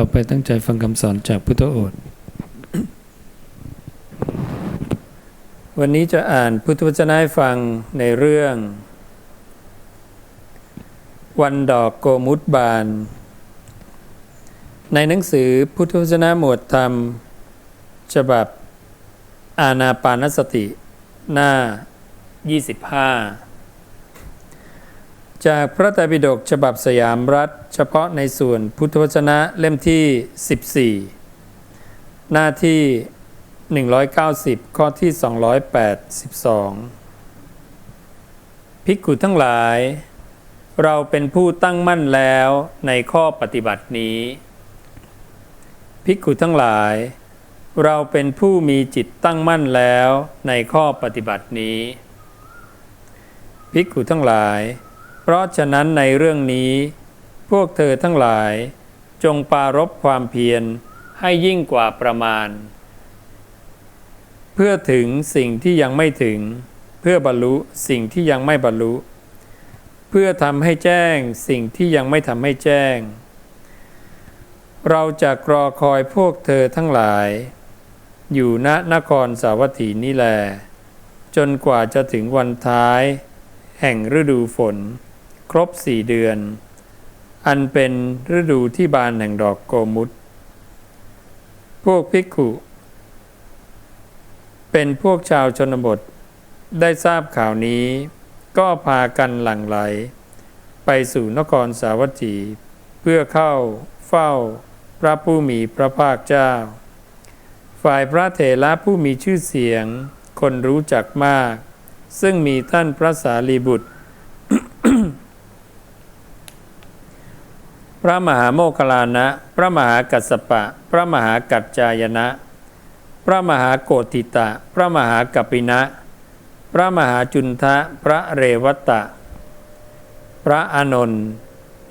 ต่อไปตั้งใจฟังคำสอนจากพุทธโอษฐ์วันนี้จะอ่านพุทธวจนะให้ฟังในเรื่อง วันดอกโกมุตบาน ในหนังสือพุทธวจนะหมวดธรรม ฉบับอาณาปานสติ หน้า 25 จากพระไตรปิฎกฉบับสยามรัฐ เฉพาะในส่วนพุทธวจนะเล่มที่ 14 หน้าที่ 190 ข้อที่ 282 ภิกขุทั้งหลาย เราเป็นผู้ตั้งมั่นแล้วในข้อปฏิบัตินี้ ภิกขุทั้งหลาย เราเป็นผู้มีจิตตั้งมั่นแล้วในข้อปฏิบัตินี้ ภิกขุทั้งหลาย เพราะฉะนั้นในเรื่องนี้ พวกเธอทั้งหลาย จงปรารบความเพียรให้ยิ่งกว่าประมาณ เพื่อถึงสิ่งที่ยังไม่ถึง เพื่อบรรลุสิ่งที่ยังไม่บรรลุ เพื่อทำให้แจ้งสิ่งที่ยังไม่ทำให้แจ้ง เราจะรอคอยพวกเธอทั้งหลาย อยู่ณนครสาวัตถีนี่แล จนกว่าจะถึงวันท้าย แห่งฤดูฝน ครบสี่เดือน อันเป็นฤดูที่บานแห่งดอกโกมุตพวกภิกขุ เป็นพวกชาวชนบทได้ทราบข่าวนี้ ก็พากันหลั่งไหล ไปสู่นครสาวัตถี เพื่อเข้าเฝ้าพระผู้มีพระภาคเจ้า ฝ่ายพระเถระผู้มีชื่อเสียง คนรู้จักมาก ซึ่งมีท่านพระสารีบุตร พ ระมหาโมคลานะ พระมหากัสสปะ พระมหากัจจายนะ พระมหาโกติตะ พระมหากัปปินะ พระมหาจุนทะ พระเรวัตตะ พระอานนท์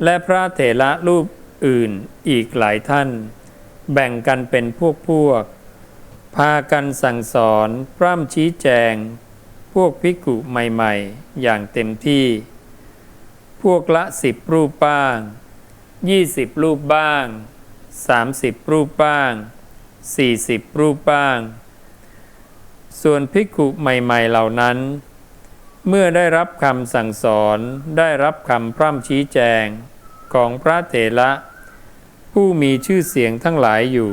และพระเถระรูปอื่นอีกหลายท่าน แบ่งกันเป็นพวกพวก พากันสั่งสอนพร่ำชี้แจง พวกภิกขุใหม่ๆ อย่างเต็มที่ พวกละสิบรูปบ้าง ยี่สิบรูปบ้างสามสิบรูปบ้างสี่สิบรูปบ้าง ส่วนภิกขุใหม่ๆเหล่านั้น เมื่อได้รับคำสั่งสอนได้รับคำพร่ำชี้แจงของพระเถระผู้มีชื่อเสียงทั้งหลายอยู่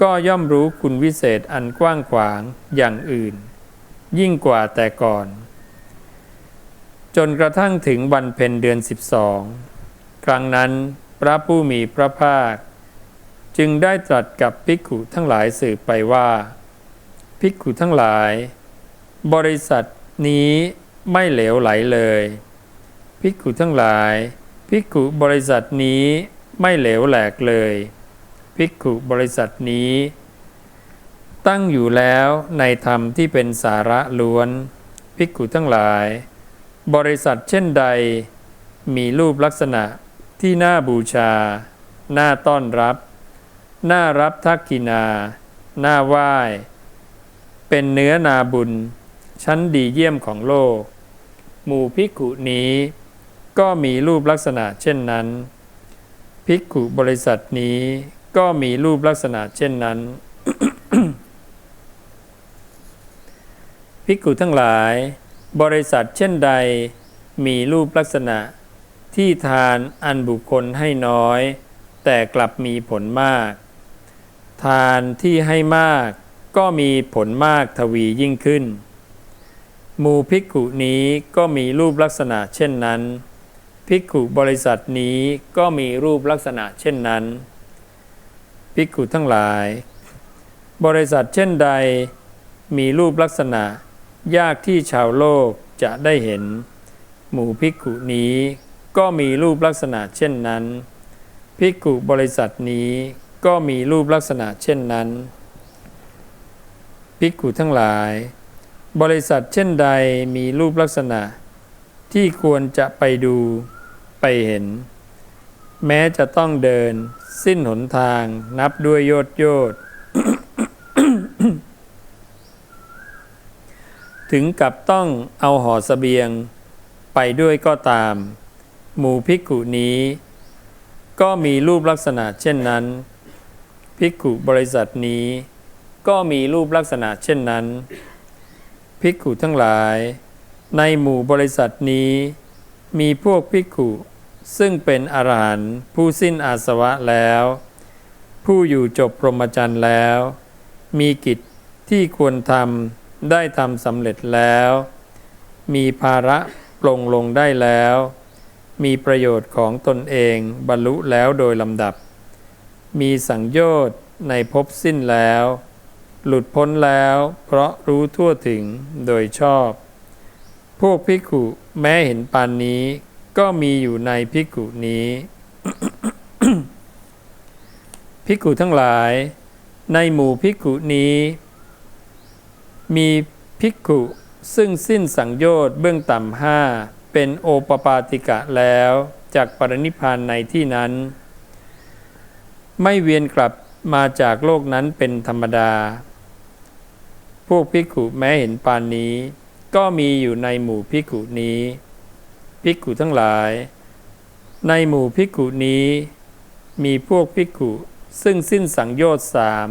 ก็ย่อมรู้คุณวิเศษอันกว้างขวางอย่างอื่น ยิ่งกว่าแต่ก่อน จนกระทั่งถึงวันเพ็ญเดือน12 ครั้งนั้นพระผู้มีพระภาค จึงได้ตรัสกับภิกขุทั้งหลายสืบไปว่า ภิกขุทั้งหลาย บริษัทนี้ไม่เหลวไหลเลย ภิกขุทั้งหลาย ภิกขุบริษัทนี้ไม่เหลวแหลกเลย ภิกขุบริษัทนี้ ตั้งอยู่แล้วในธรรมที่เป็นสาระล้วน ภิกขุทั้งหลาย บริษัทเช่นใด มีรูปลักษณะ ที่น่าบูชา น่าต้อนรับ น่ารับทักกินา น่าไหว้ เป็นเนื้อนาบุญ ชั้นดีเยี่ยมของโลก หมู่ภิกขุนี้ ก็มีรูปลักษณะเช่นนั้น ภิกขุบริษัทนี้ก็มีรูปลักษณะเช่นนั้น ภิกขุทั้งหลาย บริษัทเช่นใด มีรูปลักษณะ ที่ทานอันบุคคลให้น้อย แต่กลับมีผลมาก ทานที่ให้มากก็มีผลมากทวียิ่งขึ้นหมู่ภิกขุนี้ก็มีรูปลักษณะเช่นนั้น ภิกขุบริษัทนี้ก็มีรูปลักษณะเช่นนั้น ภิกขุทั้งหลาย บริษัทเช่นใด มีรูปลักษณะ ยากที่ชาวโลกจะได้เห็น หมู่ภิกขุนี้ ก็มีรูปลักษณะเช่นนั้นภิกขุบริษัทนี้ก็มีรูปลักษณะเช่นนั้นภิกขุทั้งหลาย บริษัทเช่นใดมีรูปลักษณะ ที่ควรจะไปดูไปเห็น แม้จะต้องเดิน สิ้นหนทางนับด้วยโยดโยดถึงกับต้องเอาห่อสเสบียงไปด้วยก็ตาม หมู่ภิกขุนี้ ก็มีรูปลักษณะเช่นนั้น ภิกขุบริษัทนี้ ก็มีรูปลักษณะเช่นนั้น ภิกขุทั้งหลาย ในหมู่บริษัทนี้ มีพวกภิกขุซึ่งเป็นอรหันต์ผู้สิ้นอาสวะแล้ว ผู้อยู่จบพรหมจรรย์แล้ว มีกิจที่ควรทำได้ทำสำเร็จแล้ว มีภาระปลงลงได้แล้ว มีประโยชน์ของตนเองบรรลุแล้วโดยลำดับ มีสังโยชน์ในภพสิ้นแล้ว หลุดพ้นแล้วเพราะรู้ทั่วถึงโดยชอบ พวกภิกุแม้เห็นปานนี้ก็มีอยู่ในภิกุนี้ภิกุทั้งหลาย ในหมู่ภิกุนี้ มีภิกุซึ่งสิ้นสังโยชน์เบื้องต่ำห้า เป็นโอปปาติกะแล้วจากปรินิพานในที่นั้น ไม่เวียนกลับมาจากโลกนั้นเป็นธรรมดา พวกภิกขุแม้เห็นปานนี้ ก็มีอยู่ในหมู่ภิกขุนี้ภิกขุทั้งหลาย ในหมู่ภิกขุนี้ มีพวกภิกขุซึ่งสิ้นสังโยชน์สาม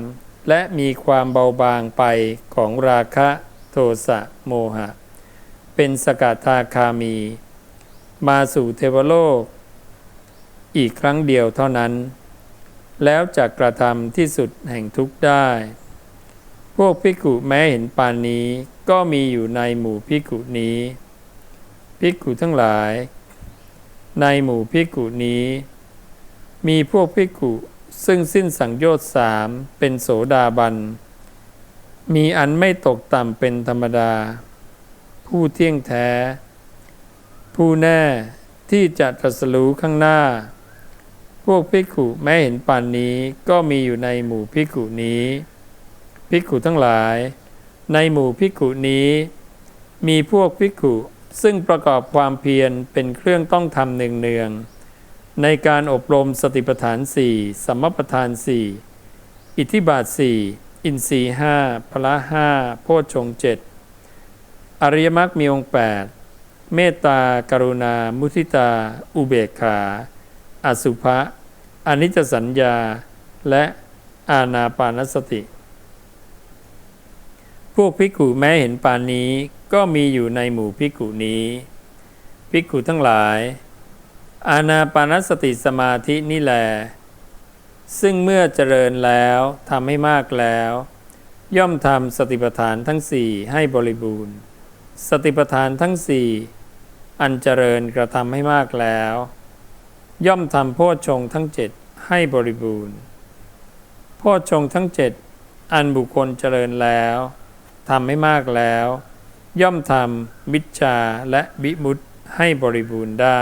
และมีความเบาบางไปของราคะโทสะโมหะ เป็นสกทาคามี มาสู่เทวโลก อีกครั้งเดียวเท่านั้น แล้วจะกระทำที่สุดแห่งทุกข์ได้ พวกภิกุแม้เห็นปานนี้ก็มีอยู่ในหมู่ภิกุนี้ภิกุทั้งหลาย ในหมู่ภิกุนี้ มีพวกภิกุซึ่งสิ้นสังโยชน์สามเป็นโสดาบัน มีอันไม่ตกต่ำเป็นธรรมดา ผู้เที่ยงแท้ ผู้แน่ที่จะตรัสรู้ข้างหน้า พวกภิกขุแม้เห็นปานนี้ก็มีอยู่ในหมู่ภิกขุนี้ภิกขุทั้งหลาย ในหมู่ภิกขุนี้ มีพวกภิกขุซึ่งประกอบความเพียรเป็นเครื่องต้องทำเนืองๆในการอบรมสติปัฏฐานสี่สัมมปัฏฐานสี่อิทธิบาทสี่อินทรีห้าพละห้าโพชฌงเจ็ด อริยมรรคมีองค์แปดเมตตากรุณา มุทิตา อุเบกขา อสุภะอนิจจสัญญา และอาณาปานสติ พวกภิกขุแม้เห็นปานนี้ก็มีอยู่ในหมู่ภิกขุนี้ภิกขุทั้งหลาย อาณาปานสติสมาธินี่แลซึ่งเมื่อเจริญแล้วทำให้มากแล้ว ย่อมทำสติปัฏฐานทั้งสี่ให้บริบูรณ์ สติปัฏฐานทั้งสี่อันเจริญกระทำให้มากแล้ว ย่อมทำโพชฌงทั้งเจ็ดให้บริบูรณ์ โพชฌงทั้งเจ็ดอันบุคคลเจริญแล้วทำให้มากแล้ว ย่อมทำมิจฉาและบิมุตให้บริบูรณ์ได้